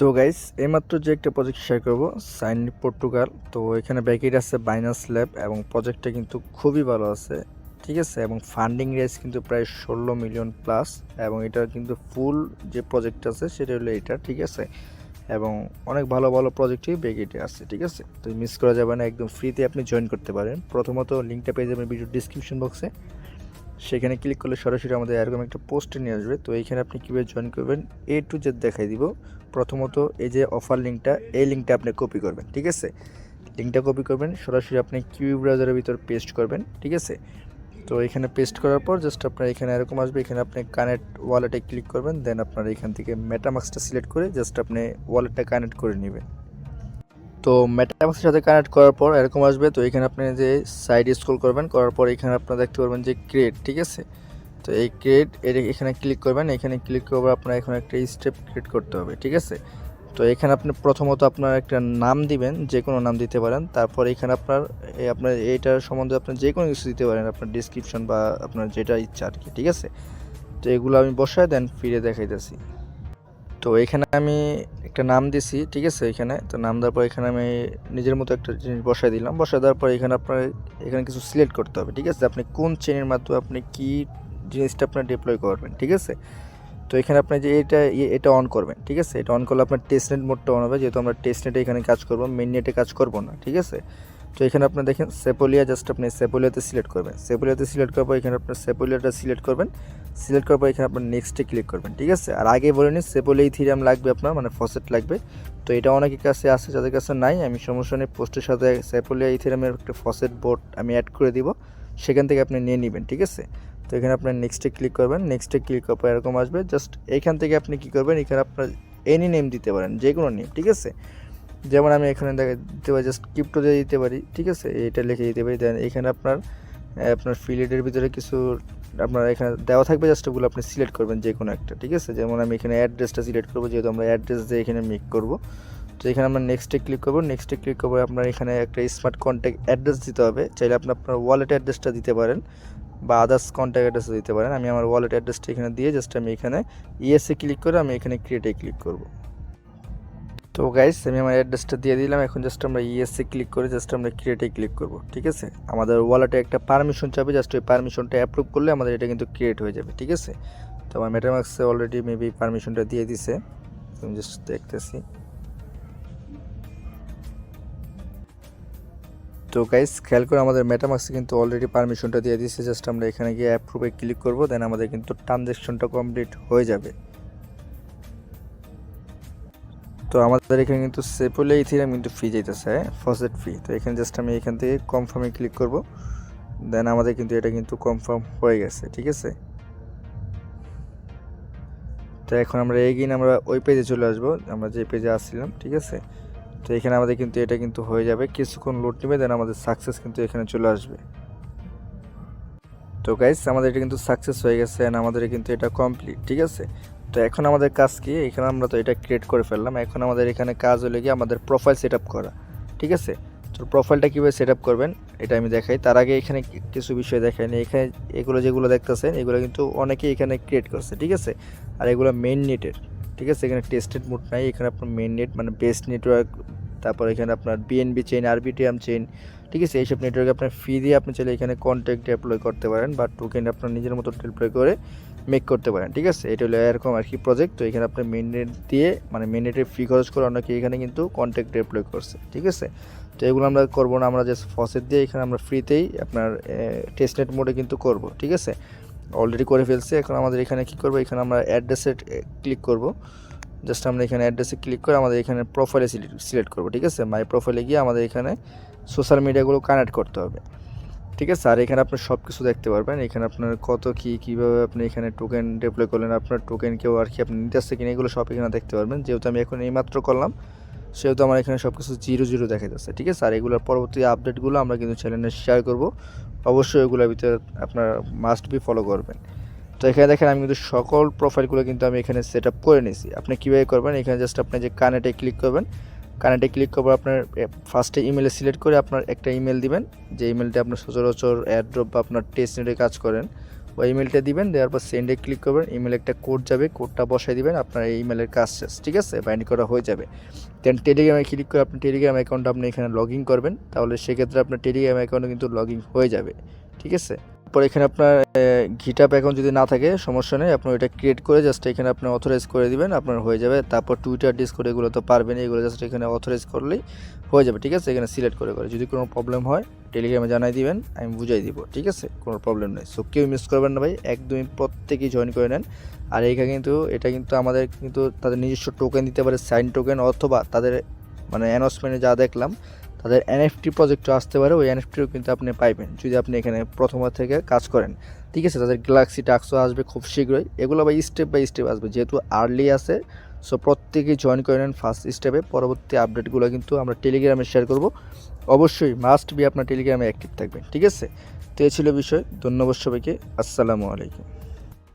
তো গাইস এইমাত্র যে একটা প্রজেক্ট শেয়ার করব সাইন পর্তুগাল তো এখানে ব্যাকেট আছে বাইনাস ল্যাব এবং প্রজেক্টটা কিন্তু খুবই ভালো আছে, ঠিক আছে? এবং ফান্ডিং রেস কিন্তু প্রায় ষোলো মিলিয়ন প্লাস এবং এটা কিন্তু ফুল যে প্রজেক্ট আছে সেটা হলো এটা, ঠিক আছে? এবং অনেক ভালো ভালো প্রজেক্টই ব্যাকেটে আছে, ঠিক আছে? তো মিস করা যাবে না, একদম ফ্রিতে আপনি জয়েন করতে পারেন। প্রথমত লিঙ্কটা পেয়ে যাবেন ভিডিও ডিসক্রিপশন বক্সে সেখানে ক্লিক করলে সরাসরি আমাদের এরকম একটা পোস্টে নিয়ে আসবে। তো এইখানে আপনি কীভাবে জয়েন করবেন এ টু জেড দেখাই দিব। প্রথমত এই যে অফার লিঙ্কটা এই লিঙ্কটা আপনি কপি করবেন, ঠিক আছে? লিঙ্কটা কপি করবেন, সরাসরি আপনি কিউ ব্রাউজারের ভিতর পেস্ট করবেন, ঠিক আছে? তো এখানে পেস্ট করার পর জাস্ট আপনার এখানে এরকম আসবে, এখানে আপনি কানেক্ট ওয়ালেটে ক্লিক করবেন দেন আপনার এখান থেকে মেটামাক্সটা সিলেক্ট করে জাস্ট আপনি ওয়ালেটটা কানেক্ট করে নেবেন। তো মেটামাক্সের সাথে কানেক্ট করার পর এরকম আসবে, তো এখানে আপনি যে সাইড স্ক্রল করবেন, করার পর এখানে আপনারা দেখতে পারবেন যে ক্রিয়েট ঠিক আছে? তো এই ক্রিয়েট এখানে ক্লিক করবেন, এখানে ক্লিক করবে আপনার এখন একটা স্টেপ ক্রিয়েট করতে হবে, ঠিক আছে? তো এখানে আপনি প্রথমত আপনার একটা নাম দিবেন যে কোনো নাম দিতে পারেন, তারপর এখানে আপনার আপনার এইটার সম্বন্ধে আপনি যে কোনো কিছু দিতে পারেন, আপনার ডিসক্রিপশন বা আপনার যেটা ইচ্ছা আর কি, ঠিক আছে? তো এগুলো আমি বসায় দেন, ফিরে দেখাইতেছি। তো এখানে আমি একটা নাম দিছি, ঠিক আছে, এখানে। তো নাম দেওয়ার পর এখানে আমি নিজের মতো একটা জিনিস বসাই দিলাম। বসাই দেওয়ার পর এখানে আপনার, এখানে কিছু সিলেক্ট করতে হবে, ঠিক আছে? আপনি কোন চেনের মাধ্যমে আপনি কি জিনিসটা আপনার ডিপ্লয় করবেন, ঠিক আছে? তো এখানে আপনি যে এটা এটা অন করবেন, ঠিক আছে? এটা অন করলে আপনার টেস্টনেট মোডটা অন হবে, যেহেতু আমরা টেস্টনেটে এখানে কাজ করব মেন নেটে কাজ করব না, ঠিক আছে? তো এখানে আপনি দেখেন সেপোলিয়া জাস্ট আপনি সেপোলিয়াতে সিলেক্ট করবেন। সেপোলিয়াতে সিলেক্ট করার পর এখানে আপনার সেপোলিয়াটা সিলেক্ট করবেন। সিলেক্ট করার পর এখানে আপনার নেক্সটে ক্লিক করবেন, ঠিক আছে? আর আগে বলে নিন সেপোলিয়া ইথিরিয়াম লাগবে আপনার মানে ফসেট লাগবে। তো এটা অনেকের কাছে আছে, যাদের কাছে নাই, আমি সমস্যা নেই, পোস্টের সাথে সেপোলিয়া ইথিরিয়ামের একটা ফসেট বোর্ড আমি অ্যাড করে দিব, সেখান থেকে আপনি নিয়ে নেবেন, ঠিক আছে? তো এখানে আপনার নেক্সটে ক্লিক করবেন নেক্সটে ক্লিক করার পর এরকম আসবে জাস্ট এখান থেকে আপনি কি করবেন, এখানে আপনার এনি নেম দিতে পারেন যে কোনো নেম ঠিক আছে? যেমন আমি এখানে দেখা, দিতে পারি জাস্ট ক্রিপ্টো দিয়ে দিতে পারি, ঠিক আছে? এটা লিখে দিতে পারি দেন এখানে আপনার আপনার ফিলেটের ভিতরে কিছু আপনার এখানে দেওয়া থাকবে জাস্ট ওগুলো আপনি সিলেক্ট করবেন যে কোনো একটা, ঠিক আছে? যেমন আমি এখানে অ্যাড্রেসটা সিলেক্ট করব, যেহেতু আমরা অ্যাড্রেস দিয়ে এখানে মেক করব। তো এখানে আমরা নেক্সটে ক্লিক করব নেক্সটে ক্লিক করব, আপনার এখানে একটা স্মার্ট কন্ট্যাক্ট অ্যাড্রেস দিতে হবে। চাইলে আপনি আপনার ওয়ালেট অ্যাড্রেসটা দিতে পারেন বা আদার্স কন্ট্যাক্ট অ্যাড্রেসও দিতে পারেন। আমি আমার ওয়ালেট অ্যাড্রেসটা এখানে দিয়ে জাস্ট আমি এখানে ইএসএ ক্লিক করে আমি এখানে ক্রিয়েটে ক্লিক করব। তো গাইস আমি আমার অ্যাড্রেসটা দিয়ে দিলাম। এখন জাস্ট আমরা ইএসসি ক্লিক করে জাস্ট আমরা ক্রিয়েটে ক্লিক করব, ঠিক আছে? আমাদের ওয়ালেটে একটা পারমিশন চাবে জাস্ট ওই পারমিশনটা অ্যাপ্রুভ করলে আমাদের এটা কিন্তু ক্রিয়েট হয়ে যাবে, ঠিক আছে? তো আমার মেটামাক্সে অলরেডি মেবি পারমিশনটা দিয়ে দিছে। আমি জাস্ট দেখতেছি। তো গাইস খেয়াল করে আমাদের মেটামাক্সে কিন্তু অলরেডি পারমিশনটা দিয়ে দিয়েছে জাস্ট আমরা এখানে গিয়ে অ্যাপ্রুভে ক্লিক করব দেন আমাদের কিন্তু ট্রানজ্যাকশনটা কমপ্লিট হয়ে যাবে। তো আমাদের এখানে কিন্তু সেপলে ইথিরাম কিন্তু ফি যাইতেছে ফসেট ফ্রি তো এখানে জাস্ট আমি এখান থেকে কনফার্মে ক্লিক করব দেন আমাদের কিন্তু এটা কিন্তু কনফার্ম হয়ে গেছে, ঠিক আছে? তো এখন আমরা এগিয়ে আমরা ওই পেজে চলে আসব, আমরা যে পেজে আসছিলাম, ঠিক আছে? তো এখানে আমাদের কিন্তু এটা কিন্তু হয়ে যাবে, কিছুক্ষণ লোড নেবে দেন আমাদের সাকসেস কিন্তু এখানে চলে আসবে। তো গাইস আমাদের এটা কিন্তু সাকসেস হয়ে গেছে অ্যান্ড আমাদের কিন্তু এটা কমপ্লিট ঠিক আছে? তো এখন আমাদের কাজ কি? এখানে আমরা তো এটা ক্রিয়েট করে ফেললাম। এখন আমাদের এখানে কাজ হলে গিয়ে আমাদের প্রোফাইল সেট করা, ঠিক আছে? তো প্রোফাইলটা কীভাবে সেট করবেন? এটা আমি দেখাই। তার আগে এখানে কিছু বিষয় দেখাই নি। এখানে এগুলো যেগুলো দেখতেছেন, এগুলো কিন্তু অনেকেই এখানে ক্রিয়েট করছে, ঠিক আছে? আর এগুলো মেন নেটের ঠিক আছে? এখানে টেস্টেড মোড নাই। এখানে আপনার মেন নেট মানে বেস্ট নেটওয়ার্ক তারপর এখানে আপনার বিএনবি চেইন আরবিটিএম চেইন ঠিক আছে? এইসব নেটওয়ার্ক আপনার ফি দিয়ে আপনি চাইলে এখানে কন্ট্যাক্ট ডিপ্লয় করতে পারেন বা টোকেন আপনার নিজের মতো ডিপ্লয় করে মেক করতে পারেন, ঠিক আছে? এটা হলো এরকম আর কি প্রজেক্ট তো এখানে আপনার মেন নেট দিয়ে মানে মেন নেটের ফি খরচ করে অনেকে এখানে কিন্তু কন্ট্যাক্ট ডিপ্লয় করছে, ঠিক আছে? তো এগুলো আমরা করব না, আমরা জাস্ট ফসেট দিয়ে এখানে আমরা ফ্রিতেই আপনার টেস্টনেট মোডে কিন্তু করব, ঠিক আছে? অলরেডি করে ফেলছে, এখন আমাদের এখানে কি করব? এখানে আমরা অ্যাড্রেসে ক্লিক করব। জাস্ট আমরা এখানে অ্যাড্রেসে ক্লিক করে আমাদের এখানে প্রোফাইলে সিলেক্ট করব, ঠিক আছে? মাই প্রোফাইলে গিয়ে আমাদের এখানে সোশ্যাল মিডিয়াগুলো কানেক্ট করতে হবে। ঠিক আছে? আর এখানে আপনি সব কিছু দেখতে পারবেন। এখানে আপনার কত কি, কীভাবে আপনি এখানে টোকেন ডিপ্লয় করলেন, আপনার টোকেন কেউ আর কি আপনি নিতে আসছে কিনা, এগুলো সব এখানে দেখতে পারবেন। যেহেতু আমি এখন এইমাত্র করলাম, সেহেতু আমার এখানে সব কিছু জিরো জিরো দেখা যাচ্ছে ঠিক আছে? আর এগুলোর পরবর্তী আপডেটগুলো আমরা কিন্তু চ্যানেলে শেয়ার করব। অবশ্যই এগুলোর ভিতরে আপনার মাস্ট বি ফলো করবেন। তো এখানে দেখেন, আমি কিন্তু সকল প্রোফাইলগুলো কিন্তু আমি এখানে সেট আপ করে নিয়েছি। আপনি কীভাবে করবেন? এখানে জাস্ট আপনি যে কানেটে ক্লিক করবেন কানেক্টে ক্লিক করবার আপনার ফার্স্টে ইমেলে সিলেক্ট করে আপনার একটা ইমেল দিবেন। যে ইমেলটা আপনার সচরাচর অ্যাড্রপ বা আপনার টেস্ট নেটে কাজ করেন, ওই ইমেলটা দিবেন, দেওয়ার পর সেন্ডে ক্লিক করবেন ইমেলে একটা কোড যাবে কোডটা বসাই দিবেন, আপনার এই ইমেলের কাজ শেষ, ঠিক আছে? বাইন্ড করা হয়ে যাবে। দেন টেলিগ্রামে ক্লিক করে আপনি টেলিগ্রাম অ্যাকাউন্ট আপনি এখানে লগ করবেন, তাহলে সেক্ষেত্রে আপনার টেলিগ্রাম অ্যাকাউন্টে কিন্তু লগ হয়ে যাবে, ঠিক আছে? পর এখানে আপনার ঘিটাপ অ্যাকাউন্ট যদি না থাকে, সমস্যা নেই। আপনি ওইটা ক্রিয়েট করে জাস্ট এখানে আপনি অথরাইজ করে দিবেন, আপনার হয়ে যাবে। তারপর টুইটার ডিসকোড এগুলো তো পারবেন এগুলো জাস্ট এখানে অথরাইজ করলেই হয়ে যাবে, ঠিক আছে? এখানে সিলেক্ট করে করে। যদি কোনো প্রবলেম হয় টেলিগ্রামে জানাই দিবেন, আমি বুঝাই দিব, ঠিক আছে? কোনো প্রবলেম নেই। সো কেউ মিস করবেন না ভাই, একদমই প্রত্যেকেই জয়েন করে নেন। আর এইখানে কিন্তু, এটা কিন্তু আমাদের কিন্তু তাদের নিজস্ব টোকেন দিতে পারে সাইন টোকেন অথবা তাদের মানে অ্যানাউন্সমেন্টে যা দেখলাম তাদের এনএফটি প্রজেক্টও আসতে পারে, ওই এনএফটিও কিন্তু আপনি পাইবেন, যদি আপনি এখানে প্রথমবার থেকে কাজ করেন। ঠিক আছে, তাদের গ্যালাক্সি টাক্সও আসবে খুব শীঘ্রই, এগুলো বাই স্টেপ বাই স্টেপ আসবে, যেহেতু আর্লি আছে সো প্রত্যেকেই জয়েন করে নেন ফার্স্ট স্টেপে পরবর্তী আপডেটগুলো কিন্তু আমরা টেলিগ্রামে শেয়ার করব। অবশ্যই মাস্ট বি আপনার টেলিগ্রামে অ্যাক্টিভ থাকবেন, ঠিক আছে? তো এই ছিল বিষয়, ধন্যবাদ সবাইকে, আসসালামু আলাইকুম।